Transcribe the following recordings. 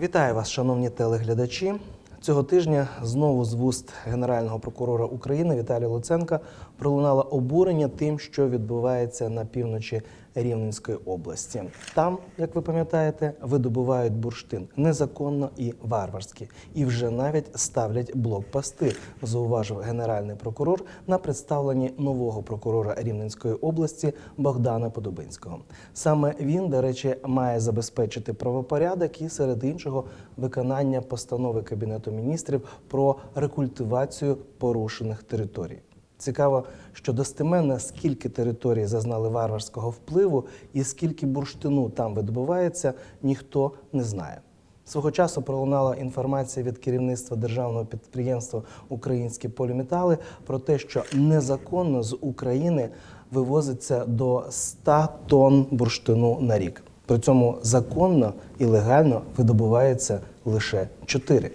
Вітаю вас, шановні телеглядачі. Цього тижня знову з вуст Генерального прокурора України Віталія Луценка пролунало обурення тим, що відбувається на півночі Рівненської області. Там, як ви пам'ятаєте, видобувають бурштин незаконно і варварськи, і вже навіть ставлять блокпости, зауважив генеральний прокурор на представленні нового прокурора Рівненської області Богдана Подобинського. Саме він, до речі, має забезпечити правопорядок і серед іншого виконання постанови Кабінету міністрів про рекультивацію порушених територій. Цікаво, що достеменно скільки територій зазнали варварського впливу і скільки бурштину там видобувається, ніхто не знає. Свого часу пролунала інформація від керівництва державного підприємства Українські поліметали про те, що незаконно з України вивозиться до 100 тонн бурштину на рік. При цьому законно і легально видобувається лише 4.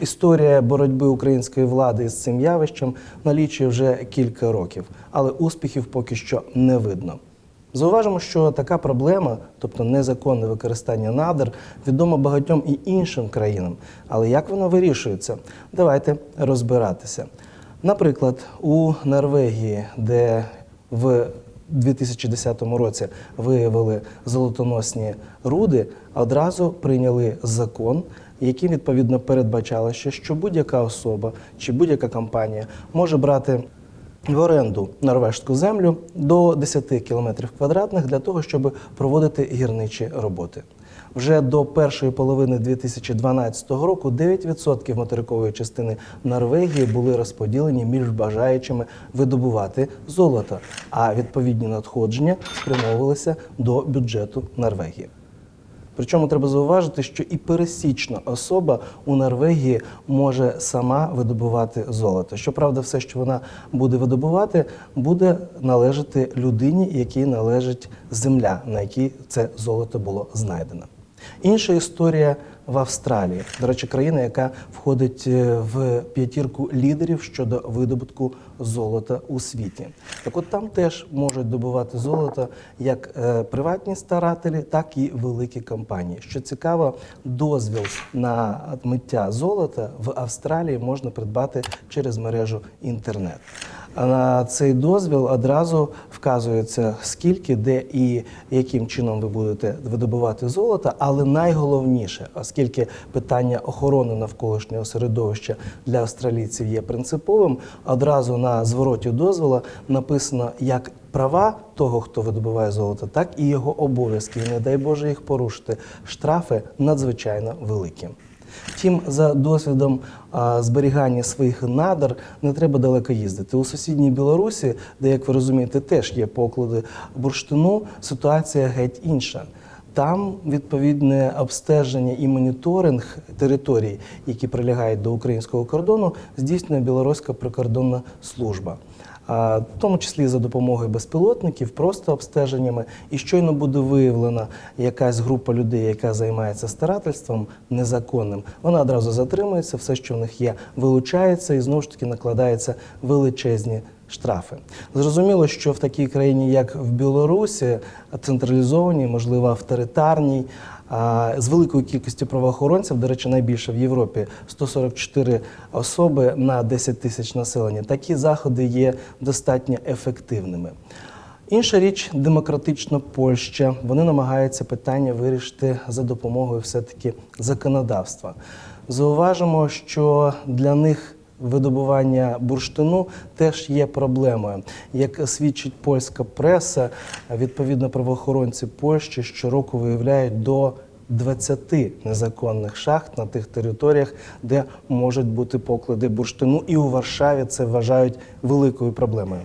Історія боротьби української влади з цим явищем налічує вже кілька років, але успіхів поки що не видно. Зауважимо, що така проблема, тобто незаконне використання надр, відома багатьом і іншим країнам. Але як вона вирішується? Давайте розбиратися. Наприклад, у Норвегії, де в 2010 році виявили золотоносні руди, одразу прийняли закон, яким відповідно передбачалося, що будь-яка особа чи будь-яка компанія може брати в оренду норвежську землю до 10 кілометрів квадратних для того, щоб проводити гірничі роботи. Вже до першої половини 2012 року 9% материкової частини Норвегії були розподілені між бажаючими видобувати золото, а відповідні надходження спрямовувалися до бюджету Норвегії. Причому треба зауважити, що і пересічна особа у Норвегії може сама видобувати золото. Щоправда, все, що вона буде видобувати, буде належати людині, якій належить земля, на якій це золото було знайдено. Інша історія в Австралії, до речі, країна, яка входить е, в п'ятірку лідерів щодо видобутку золота у світі. Так от там теж можуть добувати золото як е, приватні старателі, так і великі компанії. Що цікаво, дозвіл на миття золота в Австралії можна придбати через мережу інтернет. На цей дозвіл одразу вказується, скільки, де і яким чином ви будете видобувати золото. Але найголовніше, оскільки питання охорони навколишнього середовища для австралійців є принциповим, одразу на звороті дозволу написано як права того, хто видобуває золото, так і його обов'язки. І не дай Боже їх порушити. Штрафи надзвичайно великі. Втім, за досвідом зберігання своїх надр не треба далеко їздити. У сусідній Білорусі, де, як ви розумієте, теж є поклади бурштину, ситуація геть інша. Там відповідне обстеження і моніторинг територій, які прилягають до українського кордону, здійснює білоруська прикордонна служба. В тому числі за допомогою безпілотників, просто обстеженнями, і щойно буде виявлена якась група людей, яка займається старательством незаконним, вона одразу затримується, все, що в них є, вилучається і знову ж таки накладаються величезні штрафи. Зрозуміло, що в такій країні, як в Білорусі, централізованій, можливо, авторитарній, з великою кількістю правоохоронців, до речі, найбільше в Європі 144 особи на 10 тисяч населення. Такі заходи є достатньо ефективними. Інша річ демократична Польща. Вони намагаються питання вирішити за допомогою все-таки законодавства. Зауважимо, що для них видобування бурштину теж є проблемою. Як свідчить польська преса, відповідно правоохоронці Польщі щороку виявляють до 20 незаконних шахт на тих територіях, де можуть бути поклади бурштину, і у Варшаві це вважають великою проблемою.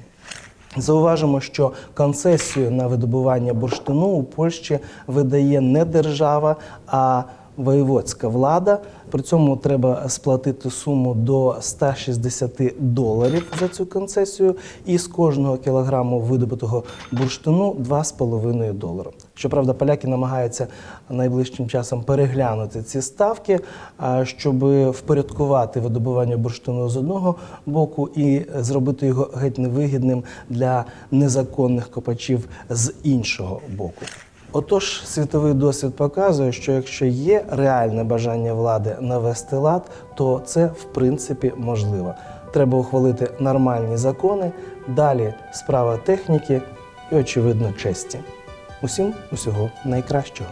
Зауважимо, що концесію на видобування бурштину у Польщі видає не держава, а воєводська влада. При цьому треба сплатити суму до 160 доларів за цю концесію, і з кожного кілограму видобутого бурштину 2,5 долари. Щоправда, поляки намагаються найближчим часом переглянути ці ставки, щоб впорядкувати видобування бурштину з одного боку і зробити його геть невигідним для незаконних копачів з іншого боку. Отож, світовий досвід показує, що якщо є реальне бажання влади навести лад, то це в принципі можливо. Треба ухвалити нормальні закони, далі справа техніки і, очевидно, честі. Усім усього найкращого.